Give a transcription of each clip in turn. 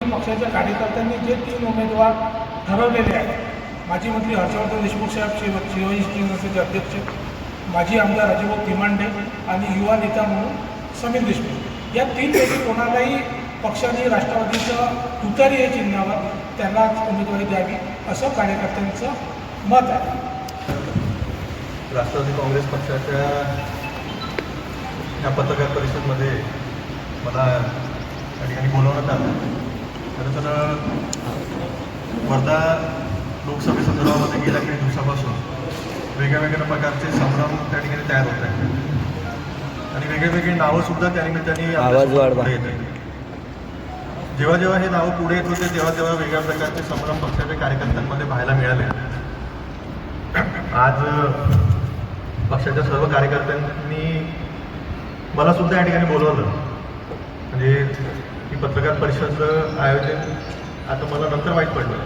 पक्षाच्या कार्यकर्त्यांनी जे तीन उमेदवार ठरवलेले आहेत माजी मंत्री हर्षवर्धन देशमुख साहेब शिव शिवाजी संस्थेचे अध्यक्ष माजी आमदार राजभाऊ तिमांडे आणि युवा नेता म्हणून समीर देशमुख. या तीनपैकी कोणालाही पक्षाने राष्ट्रवादीचं तुतारी या चिन्हावर त्यांनाच उमेदवारी द्यावी असं कार्यकर्त्यांचं मत आहे. राष्ट्रवादी काँग्रेस पक्षाच्या या पत्रकार परिषदमध्ये मला या ठिकाणी बोलवण्यात आलं. खरं तर वर्धा लोकसभेसंदर्भामध्ये गेल्या काही दिवसापासून वेगळ्या वेगळ्या प्रकारचे संभ्रम त्या ठिकाणी तयार होत आहेत. आणि वेगळे वेगळी नावंसुद्धा त्या निमित्ताने आवाज वाढवा. पुढे येत आहेत. जेव्हा जेव्हा हे नावं पुढे येत होते तेव्हा तेव्हा वेगळ्या प्रकारचे संभ्रम पक्षाच्या कार्यकर्त्यांमध्ये पाहायला मिळाले. आज पक्षाच्या सर्व कार्यकर्त्यांनी मला सुद्धा या ठिकाणी बोलवलं. म्हणजे की पत्रकार परिषदचं आयोजन आता मला नंतर माहीत पडलं.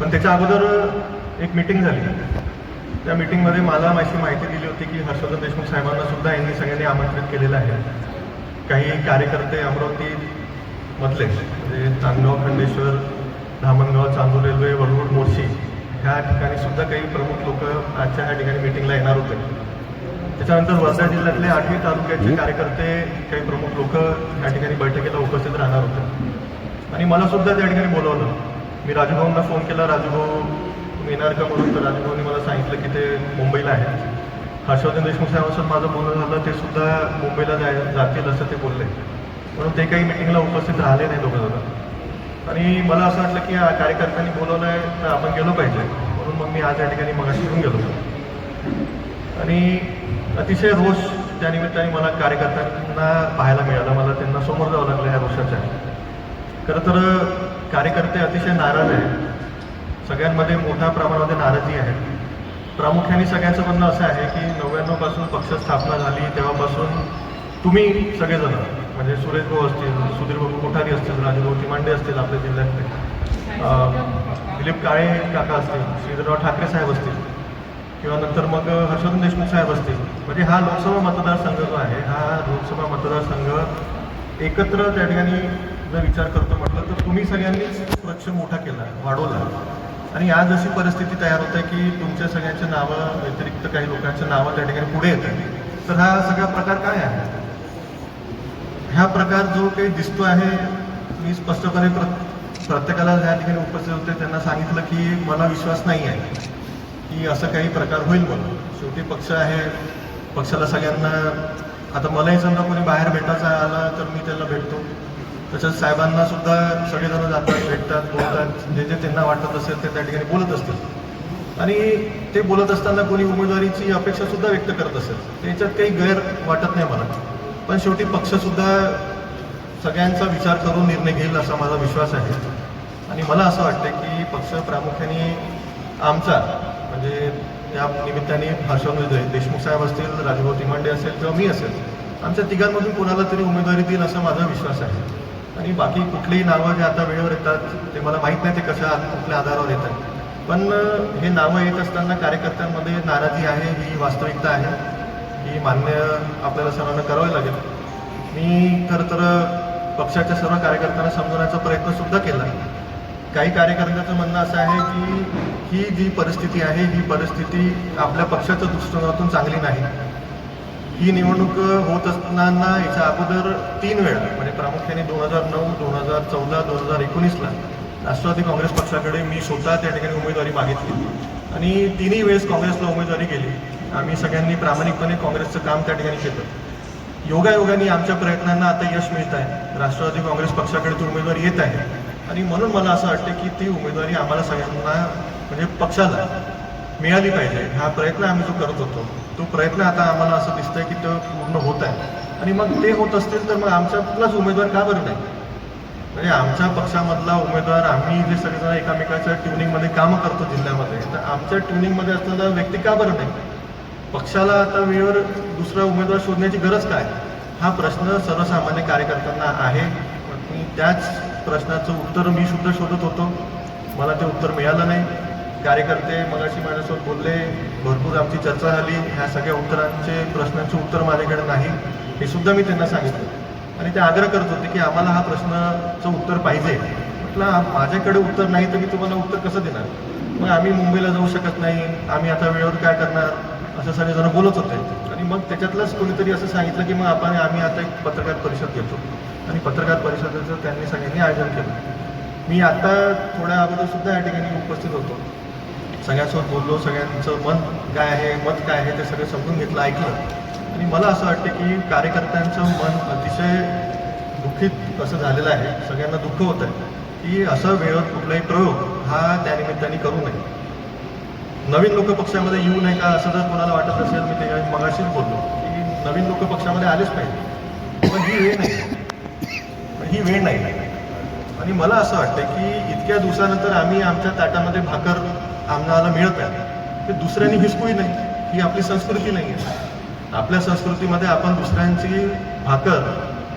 पण त्याच्या अगोदर एक मिटिंग झाली. त्या मिटिंगमध्ये मला अशी माहिती दिली होती की हर्षवर्धन देशमुख साहेबांना सुद्धा यांनी सगळ्यांनी आमंत्रित केलेलं आहे. काही कार्यकर्ते अमरावती मधले म्हणजे चांदगाव खंडेश्वर धामणगाव चांदूर रेल्वे वरुड मोर्शी ह्या ठिकाणी सुद्धा काही प्रमुख लोक आजच्या ह्या ठिकाणी मिटिंगला येणार होते. त्याच्यानंतर वर्धा जिल्ह्यातले आठवी तालुक्याचे कार्यकर्ते काही प्रमुख लोक या ठिकाणी बैठकीला उपस्थित राहणार होते. आणि मला सुद्धा त्या ठिकाणी बोलवलं. मी राजूभाऊंना फोन केला. राजूभाऊ तुम्ही येणार का म्हणून? तर राजूभाऊंनी मला सांगितलं की ते मुंबईला आहेत. हर्षवर्धन देशमुख साहेबांसोबत माझं बोलणं झालं. ते सुद्धा मुंबईला जाय जातील असं ते बोलले. म्हणून ते काही मिटिंगला उपस्थित राहिले नाही दोघं जण. आणि मला असं वाटलं की या कार्यकर्त्यांनी बोलवलं आहे तर आपण गेलो पाहिजे. म्हणून मग मी आज या ठिकाणी मग घेऊन गेलो. आणि अतिशय रोष त्या निमित्ताने मला कार्यकर्त्यांना पाहायला मिळाला. मला त्यांना समोर जावं लागलं ह्या रोषाच्या. खरं तर कार्यकर्ते अतिशय नाराज आहेत. सगळ्यांमध्ये मोठ्या प्रमाणामध्ये नाराजी आहे. प्रामुख्याने सगळ्यांचं म्हणणं असं आहे की नव्याण्णवपासून पक्ष स्थापना झाली तेव्हापासून तुम्ही सगळेजण म्हणजे सुरेश भाऊ असतील सुधीर बाबू कोठारी असतील राजूभाऊ तिमांडे असतील आपल्या जिल्ह्यातले दिलीप काळे काका असतील श्रीधरराव ठाकरे साहेब असतील किंवा नंतर मग हर्षवर्धन देशमुख साहेब असतील. म्हणजे हा लोकसभा मतदारसंघ जो आहे हा लोकसभा मतदारसंघ एकत्र त्या ठिकाणी जर विचार करतो म्हटलं तर तुम्ही सगळ्यांनीच पक्ष मोठा केला वाढवला. आणि आज अशी परिस्थिती तयार होते की तुमच्या सगळ्यांच्या नावं व्यतिरिक्त काही लोकांच्या नावं त्या ठिकाणी पुढे येतात. तर हा सगळा प्रकार काय आहे? ह्या प्रकार जो काही दिसतो आहे मी स्पष्टपणे प्र प्रत्येकाला ज्या ठिकाणी उपस्थित होते त्यांना सांगितलं की मला विश्वास नाही आहे. की असं काही प्रकार होईल म्हणून. शेवटी पक्ष आहे पक्षाला सगळ्यांना आता मलाही समजा कोणी बाहेर भेटायचा आला तर मी त्यांना भेटतो. तसंच साहेबांना सुद्धा सगळेजण जातात भेटतात बोलतात. जे जे त्यांना वाटत असेल ते त्या ठिकाणी बोलत असतील. आणि ते बोलत असताना कोणी उमेदवारीची अपेक्षा सुद्धा व्यक्त करत असेल. त्याच्यात काही गैर वाटत नाही मला. पण शेवटी पक्षसुद्धा सगळ्यांचा विचार करून निर्णय घेईल असा माझा विश्वास आहे. आणि मला असं वाटतं की पक्ष प्रामुख्याने आमचा म्हणजे त्या निमित्ताने हर्षवर्धन देशमुख साहेब असतील राजभाऊ तिमांडे असेल किंवा मी असेल आमच्या तिघांमधून कोणाला तरी उमेदवारी देईल असा माझा विश्वास आहे. आणि बाकी कुठलीही नावं जे आता वेळेवर येतात ते मला माहीत नाही ते कशा कुठल्या आधारावर येतात. पण हे नावं येत असताना कार्यकर्त्यांमध्ये नाराजी आहे ही वास्तविकता आहे ही मान्य आपल्याला सर्वांना करावी लागेल. मी खरं तर पक्षाच्या सर्व कार्यकर्त्यांना समजवण्याचा प्रयत्नसुद्धा केला. काही कार्यकर्त्यांचं म्हणणं असं आहे की ही जी परिस्थिती आहे ही परिस्थिती आपल्या पक्षाच्या दृष्टिकोनातून चांगली नाही. ही निवडणूक होत असताना याच्या अगोदर तीन वेळा म्हणजे प्रामुख्याने दोन हजार नऊ दोन हजार चौदा दोन हजार एकोणीसला राष्ट्रवादी काँग्रेस पक्षाकडे मी स्वतः त्या ठिकाणी उमेदवारी मागितली. आणि तिन्ही वेळेस काँग्रेसला उमेदवारी केली आम्ही सगळ्यांनी प्रामाणिकपणे काँग्रेसचं काम त्या ठिकाणी केलं. योगायोगाने आमच्या प्रयत्नांना आता यश मिळत आहे. राष्ट्रवादी काँग्रेस पक्षाकडे ती उमेदवारी येत आहे. आणि म्हणून मला असं वाटतं की ती उमेदवारी आम्हाला सगळ्यांना म्हणजे पक्षाला मिळाली पाहिजे. हा प्रयत्न आम्ही जो करत होतो तो प्रयत्न आता आम्हाला असं दिसतंय की तो पूर्ण होत आहे. आणि मग ते होत असतील तर मग आमच्यातलाच उमेदवार का बरं नाही? म्हणजे आमच्या पक्षामधला उमेदवार आम्ही जे सगळेजण एकामेकाच्या ट्युनिंगमध्ये कामं करतो जिल्ह्यामध्ये तर आमच्या ट्युनिंगमध्ये असलेला व्यक्ती का बरं नाही? पक्षाला आता वेळेवर दुसरा उमेदवार शोधण्याची गरज काय? हा प्रश्न सर्वसामान्य कार्यकर्त्यांना आहे. त्याच प्रश्नाचं उत्तर मी सुद्धा शोधत होतो. मला ते उत्तर मिळालं नाही. कार्यकर्ते मगाशी माझ्यासोबत बोलले भरपूर आमची चर्चा झाली. ह्या सगळ्या उत्तरांचे प्रश्नांचे उत्तर माझ्याकडे नाही. हे सुद्धा मी त्यांना सांगितलं. आणि ते आग्रह करत होते की आम्हाला हा प्रश्नाचं उत्तर पाहिजे. म्हटलं माझ्याकडे उत्तर नाही तर मी तुम्हाला उत्तर कसं देणार? मग आम्ही मुंबईला जाऊ शकत नाही. आम्ही आता वेळेवर काय करणार? असं सगळेजण बोलत होते. आणि मग त्याच्यातलंच कोणीतरी असं सांगितलं की मग आपण आम्ही आता एक पत्रकार परिषद घेतो. आणि पत्रकार परिषदेचं त्यांनी सगळ्यांनी आयोजन केलं. मी आत्ता थोड्या अगोदर सुद्धा या ठिकाणी उपस्थित होतो. सगळ्यांसोबत बोललो सगळ्यांचं मन काय आहे मत काय आहे ते सगळं समजून घेतलं ऐकलं. आणि मला असं वाटतं की कार्यकर्त्यांचं मन अतिशय दुःखित असं झालेलं आहे. सगळ्यांना दुःख होतं आहे की असं वेळेत कुठलाही प्रयोग हा त्यानिमित्ताने करू नये. नवीन लोक पक्षामध्ये येऊ नये का असं जर कोणाला वाटत असेल मी ते मगाशीच बोललो की नवीन लोक पक्षामध्ये आलेच पाहिजे. पण ही हे नाही ही वेळ नाही. आणि मला असं वाटतं की इतक्या दिवसानंतर आम्ही आमच्या ताटामध्ये भाकर आम्हाला मिळत आहे ते दुसऱ्यांनी हिसकूही नाही. ही आपली संस्कृती नाही आहे. आपल्या संस्कृतीमध्ये आपण दुसऱ्यांची भाकर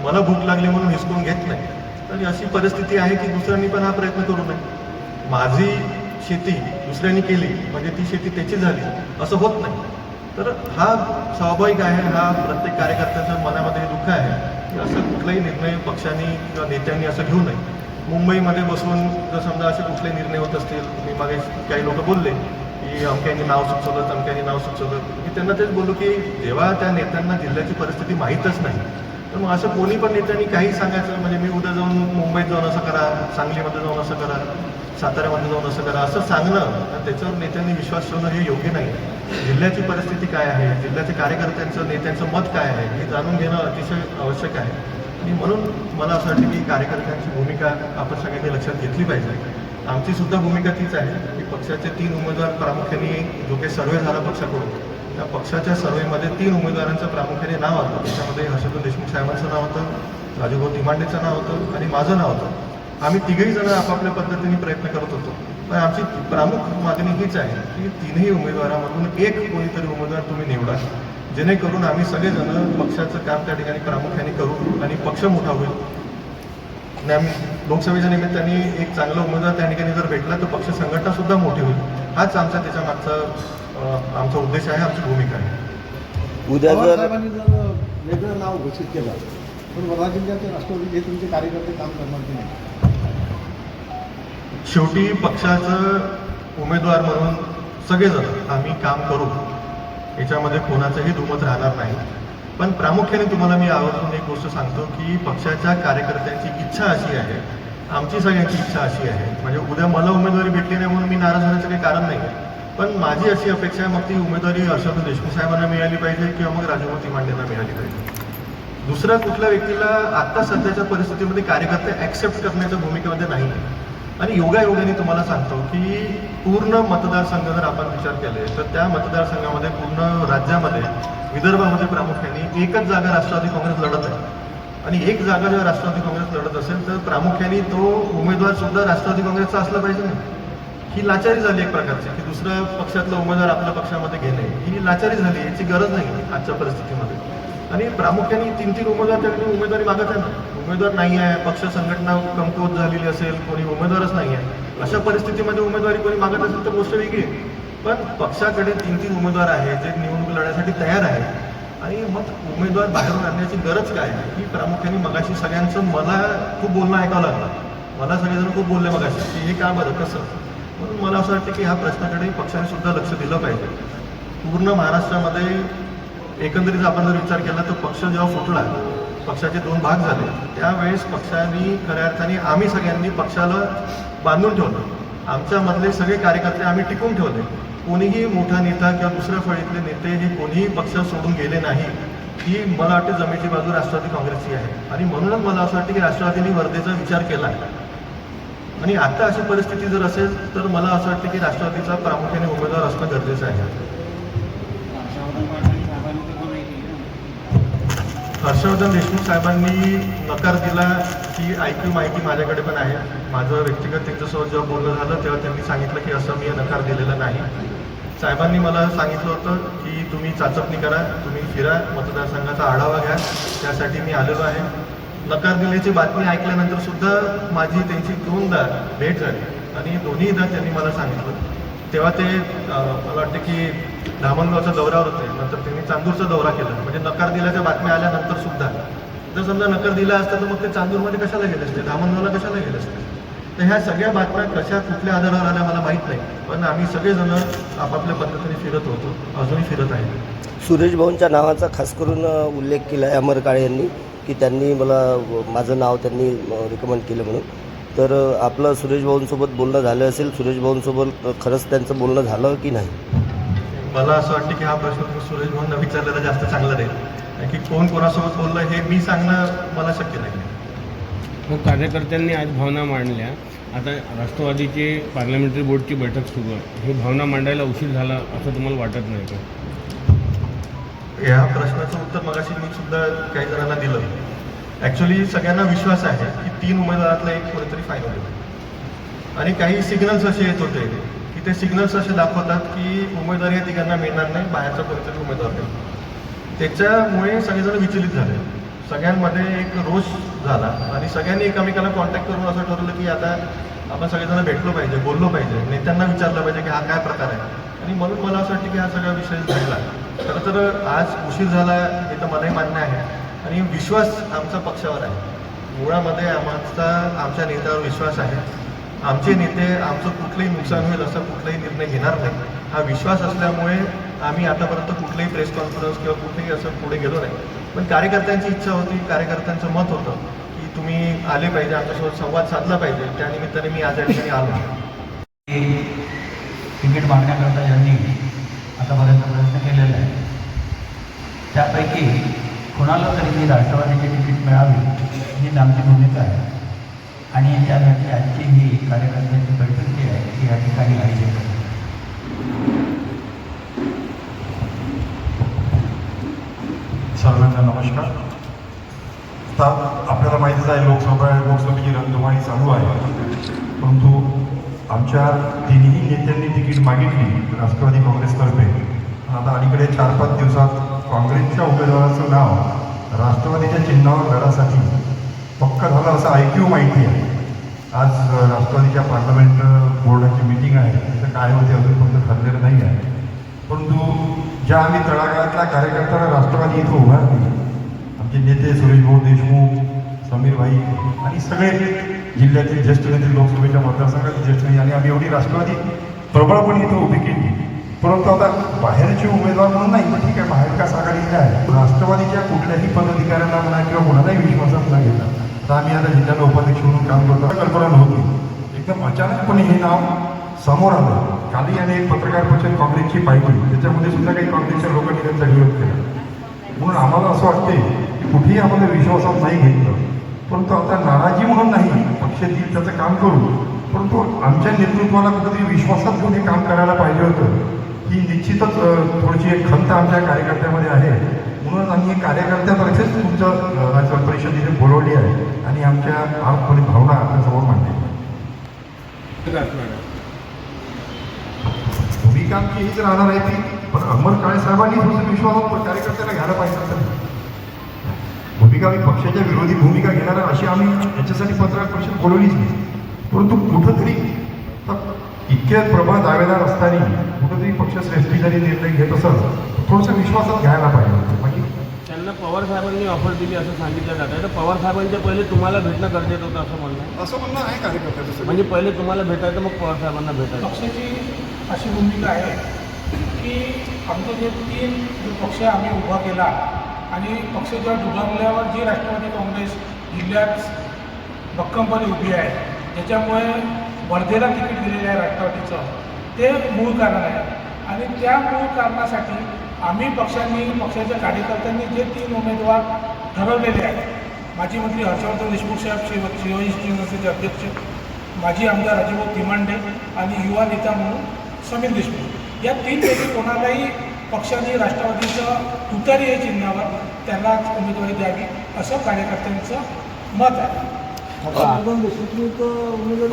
मला भूक लागली म्हणून हिसकून घेत नाही. तर अशी परिस्थिती आहे की दुसऱ्यांनी पण हा प्रयत्न करू नये. माझी शेती दुसऱ्यांनी केली म्हणजे ती शेती त्याची झाली असं होत नाही. तर हा स्वाभाविक आहे हा प्रत्येक कार्यकर्त्याच्या मनामध्ये दुःख आहे. असं कुठलाही निर्णय पक्षांनी किंवा नेत्यांनी असं घेऊ नये. मुंबईमध्ये बसून जर समजा असे कुठले निर्णय होत असतील मी मागे काही लोक बोलले की अमक्यांनी नाव सुचवलं तमक्यांनी नाव सुचवलं. मी त्यांना तेच बोललो की जेव्हा त्या नेत्यांना जिल्ह्याची परिस्थिती माहीतच नाही तर मग असं कोणी पण नेत्यांनी काही सांगायचं म्हणजे मी उद्या जाऊन मुंबईत जाऊन असं करा सांगलीमध्ये जाऊन असं करा. साताऱ्यामध्ये जाऊन असं करा. असं सांगणं आणि त्याच्यावर नेत्यांनी विश्वास ठेवणं हे योग्य नाही. जिल्ह्याची परिस्थिती काय आहे? जिल्ह्याच्या कार्यकर्त्यांचं नेत्यांचं मत काय आहे? हे जाणून घेणं अतिशय आवश्यक आहे. आणि म्हणून मला असं वाटतं की कार्यकर्त्यांची भूमिका आपण सगळ्यांनी लक्षात घेतली पाहिजे. आमची सुद्धा भूमिका तीच आहे की पक्षाचे तीन उमेदवार प्रामुख्याने जो काही सर्वे झाला पक्षाकडून त्या पक्षाच्या सर्वेमध्ये तीन उमेदवारांचं प्रामुख्याने नाव आलं त्याच्यामध्ये हर्षवर्धन देशमुख साहेबांचं नाव होतं राजूभाऊ तिमांडेचं नाव होतं आणि माझं नाव होतं. आम्ही तिघही जण आपापल्या पद्धतीने प्रयत्न करत होतो. पण आमची प्रामुख मागणी हीच आहे की तीनही उमेदवारामधून एक कोणीतरी उमेदवार तुम्ही निवडा. जेणेकरून आम्ही सगळेजण पक्षाचं काम त्या ठिकाणी प्रामुख्याने करू आणि पक्ष मोठा होईल. आणि आम्ही लोकसभेच्या निमित्ताने एक चांगला उमेदवार त्या ठिकाणी जर भेटला तर पक्ष संघटना सुद्धा मोठी होईल. हाच आमचा त्याच्या मागचा आमचा उद्देश आहे आमची भूमिका आहे. उद्या जर साहेबांनी जर वेगळं नाव घोषित केलं पण वर्धा जिल्ह्याचे राष्ट्रवादी हे तुमचे कार्यकर्ते काम करणार की नाही? शेवटी पक्षाचं उमेदवार म्हणून सगळेजण आम्ही काम करू. याच्यामध्ये कोणाचंही दुमत राहणार नाही. पण प्रामुख्याने तुम्हाला मी आवर्जून एक गोष्ट सांगतो की पक्षाच्या कार्यकर्त्यांची इच्छा अशी आहे. आमची सगळ्यांची इच्छा अशी आहे. म्हणजे उद्या मला उमेदवारी भेटली नाही म्हणून मी नाराज होण्याचं काही कारण नाही. आहे पण माझी अशी अपेक्षा आहे मग ती उमेदवारी हर्षवर्धन देशमुख साहेबांना मिळाली पाहिजे किंवा मग राजूभाऊ मांडेंना मिळाली पाहिजे. दुसऱ्या कुठल्या व्यक्तीला आत्ता सध्याच्या परिस्थितीमध्ये कार्यकर्ते ॲक्सेप्ट करण्याच्या भूमिकेमध्ये नाही आहे. आणि योगायोगाने तुम्हाला सांगतो की पूर्ण मतदारसंघ जर आपण विचार केले तर त्या मतदारसंघामध्ये पूर्ण राज्यामध्ये विदर्भामध्ये प्रामुख्याने एकच जागा राष्ट्रवादी काँग्रेस लढत आहे. आणि एक जागा जेव्हा राष्ट्रवादी काँग्रेस लढत असेल तर प्रामुख्याने तो उमेदवार सुद्धा राष्ट्रवादी काँग्रेसचा असला पाहिजे ना. ही लाचारी झाली एक प्रकारची की दुसऱ्या पक्षातला उमेदवार आपल्या पक्षामध्ये घेणे ही लाचारी झाली याची गरज नाही आजच्या परिस्थितीमध्ये. आणि प्रामुख्याने तीन तीन उमेदवार त्यांनी उमेदवारी मागत आहे ना. उमेदवार नाही आहे पक्ष संघटना कमकुवत झालेली असेल कोणी उमेदवारच नाही आहे. अशा परिस्थितीमध्ये उमेदवारी कोणी मागत असेल तर गोष्ट वेगळी आहे. पण पक्षाकडे तीन तीन उमेदवार आहेत जे निवडणूक लढण्यासाठी तयार आहेत. आणि मग उमेदवार बाहेरून आणण्याची गरज काय आहे? ही प्रामुख्याने मगाशी सगळ्यांचं मला खूप बोलणं ऐकावं लागलं. मला सगळेजण खूप बोलले मगाशी की हे का बरं कसं? म्हणून मला असं वाटतं की ह्या प्रश्नाकडे पक्षाने सुद्धा लक्ष दिलं पाहिजे. पूर्ण महाराष्ट्रामध्ये एकंदरीत आपण जर विचार केला तर पक्ष जेव्हा फुटला पक्षाचे दोन भाग झाले. त्यावेळेस पक्षाने खऱ्या अर्थाने आम्ही सगळ्यांनी पक्षाला बांधून ठेवलं. आमच्यामधले सगळे कार्यकर्ते आम्ही टिकून ठेवले. कोणीही मोठा नेता किंवा दुसऱ्या फळीतले नेते हे कोणीही पक्ष सोडून गेले नाही ही मला वाटते जमेची बाजू राष्ट्रवादी काँग्रेसची आहे. आणि म्हणूनच मला असं वाटतं की राष्ट्रवादीने वर्धेचा विचार केला आहे. आणि आता अशी परिस्थिती जर असेल तर मला असं वाटतं की राष्ट्रवादीचा प्रामुख्याने उमेदवार असणं गरजेचं आहे. हर्षवर्धन देशमुख साहेबांनी नकार दिला की ऐकू माहिती माझ्याकडे पण आहे. माझं व्यक्तिगत त्यांच्यासोबत जेव्हा बोलणं झालं तेव्हा त्यांनी सांगितलं की असं मी नकार दिलेला नाही. साहेबांनी मला सांगितलं होतं की तुम्ही चाचपणी करा तुम्ही फिरा मतदारसंघाचा आढावा घ्या. त्यासाठी मी आलेलो आहे. नकार दिल्याची बातमी ऐकल्यानंतर सुद्धा माझी त्यांची दोनदा भेट झाली आणि दोन्हीदा त्यांनी मला सांगितलं. तेव्हा ते मला वाटतं की धामणगावच्या दौऱ्यावर होते. नंतर त्यांनी चांदूरचा दौरा केला. म्हणजे नकार दिल्याच्या बातम्या आल्यानंतर सुद्धा. जर समजा नकार दिला असता तर मग ते चांदूरमध्ये कशाला गेले असते? धामणगावला कशाला गेले असते? तर ह्या सगळ्या बातम्या कशा कुठल्या आधारावर आल्या मला माहीत नाही. पण आम्ही सगळेजण आपापल्या पद्धतीने फिरत होतो. अजूनही फिरत आहे. सुरेश भाऊंच्या नावाचा खास करून उल्लेख केला आहे अमर काळे यांनी की त्यांनी मला माझं नाव त्यांनी रिकमेंड केलं म्हणून. तर आपलं सुरेश भाऊंसोबत बोलणं झालं असेल. सुरेश भाऊंसोबत खरंच त्यांचं बोलणं झालं की नाही? मला असं वाटतं की हा प्रश्न सुरेश भाऊंना विचारलेला जास्त चांगला राहील. की कोण कोणासोबत बोललं हे मी सांगणं मला शक्य नाही. मग कार्यकर्त्यांनी आज भावना मांडल्या. आता राष्ट्रवादीचे पार्लमेंटरी बोर्डची बैठक सुरू आहे. ही भावना मांडायला उशीर झाला असं तुम्हाला वाटत नाही का? या प्रश्नाचं उत्तर मगाशी मी सुद्धा काही जणांना दिलं. ॲक्च्युली सगळ्यांना विश्वास आहे की तीन उमेदवारातला एक कोणीतरी फायनल होईल. आणि काही सिग्नल्स असे येत होते की ते सिग्नल्स असे दाखवतात की उमेदवारी या तिघांना मिळणार नाही बाहेरचा कोणीतरी उमेदवार नाही त्याच्यामुळे सगळेजण विचलित झाले. सगळ्यांमध्ये एक रोष झाला आणि सगळ्यांनी एकमेकाला कॉन्टॅक्ट करून असं ठरवलं की आता आपण सगळेजण भेटलो पाहिजे बोललो पाहिजे. नेत्यांना विचारलं पाहिजे की हा काय प्रकार आहे. आणि म्हणून मला असं वाटतं की हा सगळा विषय झाला. खरं तर आज उशीर झाला हे तर मलाही मान्य आहे. आणि विश्वास आमचा पक्षावर आहे. मुळामध्ये आमचा आमच्या नेत्यावर विश्वास आहे. आमचे नेते आमचं कुठलंही नुकसान होईल असा कुठलाही निर्णय घेणार नाही. हा विश्वास असल्यामुळे आम्ही आतापर्यंत कुठलंही प्रेस कॉन्फरन्स किंवा कुठेही असं पुढे गेलो नाही. पण कार्यकर्त्यांची इच्छा होती कार्यकर्त्यांचं मत होतं की तुम्ही आले पाहिजे आमच्यासोबत संवाद साधला पाहिजे. त्यानिमित्ताने मी आज या ठिकाणी आलो. तिकीट मागण्याकरता ज्यांनी आतापर्यंत प्रयत्न केलेला आहे त्यापैकी कुणाला तरी राष्ट्रवादीची तिकीट मिळावी हीच आमची भूमिका आहे. आणि त्यासाठी आजची ही कार्यकर्त्यांची बैठक जी आहे ती या ठिकाणी आयोजित करतो. सर्वांना नमस्कार. आता आपल्याला माहितीच आहे लोकसभा लोकसभेची रंगवाणी चालू आहे. परंतु आमच्या तिन्ही नेत्यांनी तिकीट मागितली राष्ट्रवादी काँग्रेसतर्फे. आता अलीकडे चार पाच दिवसात काँग्रेसच्या उमेदवाराचं नाव राष्ट्रवादीच्या चिन्हावर लढासाठी पक्क झालं असं ऐक्यू माहिती आहे. आज राष्ट्रवादीच्या पार्लमेंट बोर्डाची मिटिंग आहे. त्याचं काय होते अजून फक्त ठरलेलं नाही आहे. परंतु ज्या आम्ही तळागाळातल्या कार्यकर्त्यांना राष्ट्रवादी इथं उभारली आमचे नेते सुरेशभाऊ देशमुख समीरभाई आणि सगळे जिल्ह्यातील ज्येष्ठ नेते लोकसभेच्या मतदारसंघातील ज्येष्ठ नेते आणि आम्ही एवढी राष्ट्रवादी प्रबळपणे इथं उभी केली. परंतु आता बाहेरचे उमेदवार म्हणून नाही पण ठीक आहे बाहेर का आघाडीला आहे. राष्ट्रवादीच्या कुठल्याही पदाधिकाऱ्यांना म्हणा किंवा कोणालाही विश्वासात न घेता तर आम्ही आता जिल्ह्याला उपाध्यक्ष म्हणून काम करतो. कल्पना नव्हती. एकदम अचानकपणे हे नाव समोर आलं. काली याने एक पत्रकार परिषद काँग्रेसची पाहिली. त्याच्यामध्ये सुद्धा काही काँग्रेसच्या लोकांनी त्यांचा विरोध केला. म्हणून आम्हाला असं वाटते की कुठेही आम्हाला विश्वासात नाही घेतलं. परंतु आता नाराजी म्हणून नाही पक्ष देईल त्याचं काम करू. परंतु आमच्या नेतृत्वाला कुठेतरी विश्वासात घेऊन हे काम करायला पाहिजे होतं ही निश्चितच थोडीशी एक खंत आमच्या कार्यकर्त्यामध्ये आहे. म्हणून आम्ही कार्यकर्त्यातर्फेच तुमचं अ, राज्य परिषद बोलवली आहे. आणि आमच्या आज थोडी भावना आपल्यासमोर मांडली कसं भूमिका आमची हीच राहणार आहे की पण अमर काळे साहेबांनी थोडंसं विश्वास कार्यकर्त्याला घ्यायला पाहिजे तर भूमिका आम्ही पक्षाच्या विरोधी भूमिका घेणार अशी आम्ही याच्यासाठी पत्रकार परिषद बोलवलीच नाही. परंतु कुठंतरी इतके प्रबळ दावेदार असताना कुठंतरी पक्ष श्रेष्ठी जरी निर्णय घेत असेल तर थोडंसं विश्वासात घ्यायला पाहिजे बाकी त्यांना पवार साहेबांनी ऑफर दिली असं सांगितलं जात. आहे तर पवार साहेबांच्या पहिले तुम्हाला भेटणं गरजेचं होतं असं म्हणणं आहे. असं म्हणणं आहे कार्यकर्त्याचं म्हणजे पहिले तुम्हाला भेटायचं मग पवार साहेबांना भेटायचं. पक्षाची अशी भूमिका आहे की आमचे जे तीन जो पक्ष आम्ही उभा केला आणि पक्ष जेव्हा डुबारल्यावर जी राष्ट्रवादी काँग्रेस जिल्ह्यात भक्कमपणे उभी आहे त्याच्यामुळे वर्धेला तिकीट दिलेलं आहे राष्ट्रवादीचं. ते मूळ कारण आहे. आणि त्या मूळ कारणासाठी आम्ही पक्षांनी पक्षाच्या कार्यकर्त्यांनी जे तीन उमेदवार ठरवलेले आहेत माजी मंत्री हर्षवर्धन देशमुख साहेब शिव शिवाजी शिवसेनेचे अध्यक्ष माजी आमदार राजभाऊ तिमांडे आणि युवा नेता म्हणून समीर देशमुख. या तीनपैकी कोणालाही पक्षाने राष्ट्रवादीचं तुतारी या चिन्हावर त्यांनाच उमेदवारी द्यावी असं कार्यकर्त्यांचं मत आहे.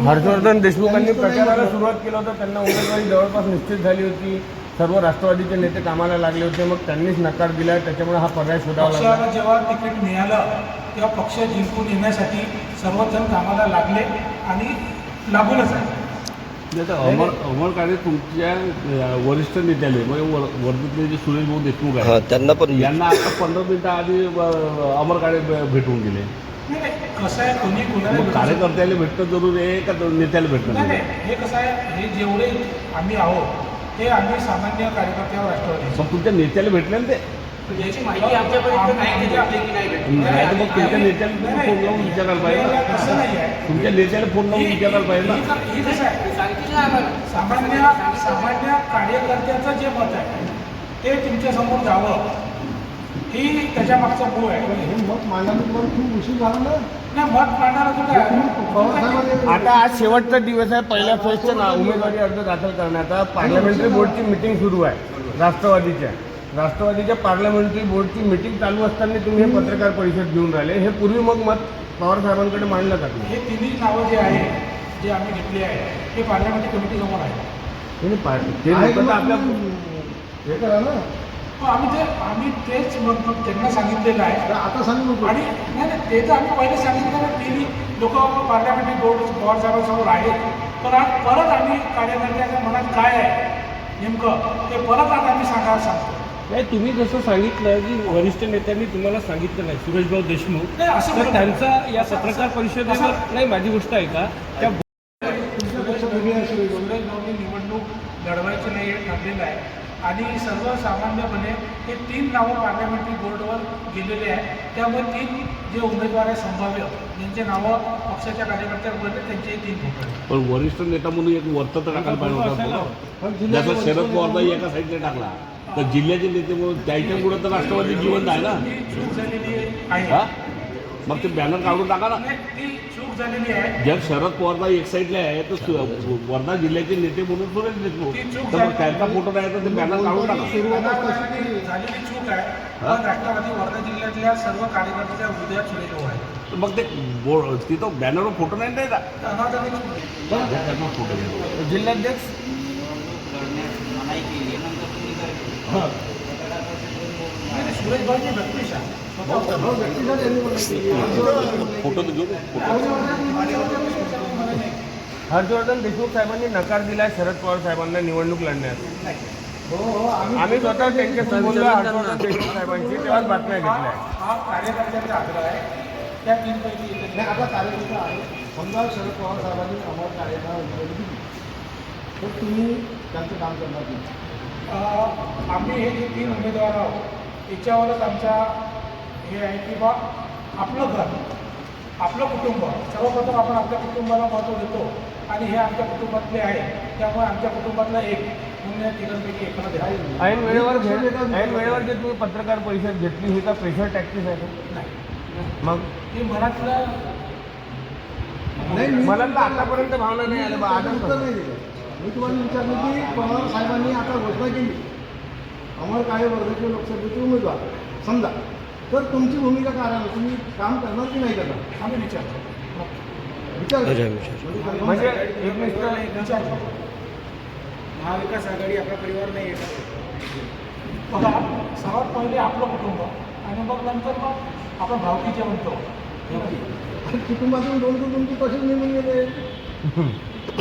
हर्षवर्धन देशमुखनी प्रचाराला. सुरुवात केलं होतं. त्यांना उमेदवारी जवळपास निश्चित झाली होती. सर्व राष्ट्रवादीचे नेते कामाला लागले होते. मग त्यांनीच नकार दिला. त्याच्यामुळे हा पर्याय शोधावा लागला. जेव्हा तिकीट मिळालं तेव्हा पक्ष जिंकून येण्यासाठी सर्वजण कामाला लागले आणि लागूनच आहे आता अमर अमर काळे तुमच्या वरिष्ठ नेत्याले म्हणजे वर- वर्धेतले जे सुरेश भाऊ देशमुख हां आहेत त्यांना पण यांना आता पंधरा मिनिटं आधी अमर काळे भेटून गेले. कसं आहे कोणी कोणाला मग. कार्यकर्त्याला भेटणं जरूर आहे का नेत्याला भेटणं नाही? हे कसं आहे हे जेवढे आम्ही आहोत ते आम्ही सामान्य कार्यकर्त्यावर राष्ट्रवादी मग तुमच्या नेत्याला भेटले ना ते याची माहिती आमच्यापर्यंत नाही दिली आपली की नाही भेटली. नाही तर मग तुमच्या नेत्याला तुम्ही. फोन लावून विचारायला पाहिजे हे ना. नाही आहे तुमच्या नेत्याला फोन लावून ही- विचारायला पाहिजे ही- ना ही कसं आहे सामान्य सामान्य कार्यकर्त्याचं जे मत आहे ते तुमच्यासमोर जावं ही त्याच्या मागचा मूळ आहे. पण हे मत पण खूप उशीर झाला ना. नाही मत काय पवारसाहेबांनी आता आज शेवटचा दिवस आहे. पहिल्या फेजच्या ना उमेदवारी अर्ज दाखल करण्याचा पार्लमेंटरी बोर्डची मिटिंग सुरू आहे. राष्ट्रवादीच्या. राष्ट्रवादीच्या पार्लमेंटरी बोर्डची मिटिंग चालू असताना तुम्ही हे पत्रकार परिषद घेऊन राहिले. हे पूर्वी मग मत पवार साहेबांकडे मांडलं जातं हे तिन्ही नावं जे आहे जे आम्ही घेतली आहे ते पार्लमेंटरी कमिटी समोर आहे. ते लोकं तर आपल्या हे करा ना. आम्ही ते आम्ही तेच मग त्यांना सांगितलेलं आहे. तर आता सांगू नको. आणि नाही नाही ते तर आम्ही पहिले सांगितलं ना तिन्ही लोक पार्लमेंटरी बोर्ड पवार साहेबांसमोर आहेत. पण आज परत आम्ही कार्यकर्त्याच्या मनात काय आहे? नेमकं? ते परत आज आम्ही सांगायला सांगतो. नाही तुम्ही जसं सांगितलं की वरिष्ठ नेत्यांनी तुम्हाला सांगितलं नाही सुरेशभाऊ देशमुख नाही असं तर त्यांचा या पत्रकार परिषदेवर नाही माझी गोष्ट आहे का? त्या तुमच्यापेक्षा वेगळी आहे सुरेश भाऊ. सुरेश भाऊनी निवडणूक लढवायची नाही हे ठरलेलं आहे आणि सर्वसामान्यपणे हे तीन नावं पार्लमेंटरी बोर्डवर गेलेले आहे त्यामुळे तीन जे उमेदवार आहे संभाव्य ज्यांचे नावं पक्षाच्या कार्यकर्त्यांवर त्यांचे तीन पण वरिष्ठ नेता म्हणून एक वर्त तर टाकायला पाहिजे होता जसं शरद वंचित एका साईडने टाकला. तर जिल्ह्याचे नेते म्हणून त्याच्यामुळे तर राष्ट्रवादी जिवंत आहे ना? चूक झालेली आहे मग ते बॅनर काढून टाका ना. झालेली आहे. जर शरद पवारचा एक साईडला आहे तर वर्धा जिल्ह्याचे नेते म्हणून सुरेश देशमुख त्यांचा फोटो नाही तर ते बॅनर काढून झालेली चूक आहे. पण राष्ट्रवादी वर्धा जिल्ह्यातल्या सर्व कार्यकर्त्याच्या हृदयात सुरेश आहे. तर मग ते बोर्ड तिथं बॅनरवर फोटो नाही द्यायचा? फोटो. जिल्हाध्यक्ष सुरेश व्यक्तिश आहे हो. फोटो तर घेऊ हर्षवर्धन देशमुख साहेबांनी नकार दिला शरद पवार साहेबांना निवडणूक लढण्यास हो हो आम्ही आम्ही स्वतः त्यांच्याशी बोललो हर्षवर्धन देशमुख साहेबांची तेव्हाच बातम्या हा घेतल्या कार्यकर्त्यांचा आग्रह आहे त्या तीनपैकी नाही कार्यकर्ते आहे समजा शरद पवार साहेबांनी आम्हाला कार्यक्रम उमेदवारी दिली तर तुम्ही त्यांचं काम करणार आम्ही हे जे तीन उमेदवार आहोत याच्यावरच आमचा हे आहे की बा आपलं घर आपलं कुटुंब. सर्वप्रथम आपण आपल्या कुटुंबाला महत्त्व देतो आणि हे आमच्या कुटुंबातले आहे. त्यामुळे आमच्या कुटुंबातला एक तिघांपैकी ऐन वेळेवर ऐन वेळेवर जे तुम्ही पत्रकार परिषद घेतली ही का प्रेशर टॅक्टिस आहे? नाही. मग? हे मनातलं मला तर आतापर्यंत भावना नाही आल्या बा त्याचं उत्तर नाही दिलं. मी तुम्हाला विचारलं की पवार साहेबांनी आता घोषणा केली. अमर काळे वर्गाचे लोकसभेचे उमेदवार. समजा. तर तुमची भूमिका काय राहणार? तुम्ही काम करणार की नाही करणार? आम्ही विचारतो विचार अच्छा, विचार. म्हणजे एक मिनिट विचारतो महाविकास आघाडी आपला परिवार नाही बघा सर्वात पहिले आपलं कुटुंब आणि मग नंतर मग आपण भावकीचे म्हणतो. कुटुंबातून दोन कुटुंब तुमची तसेच निघून गेले.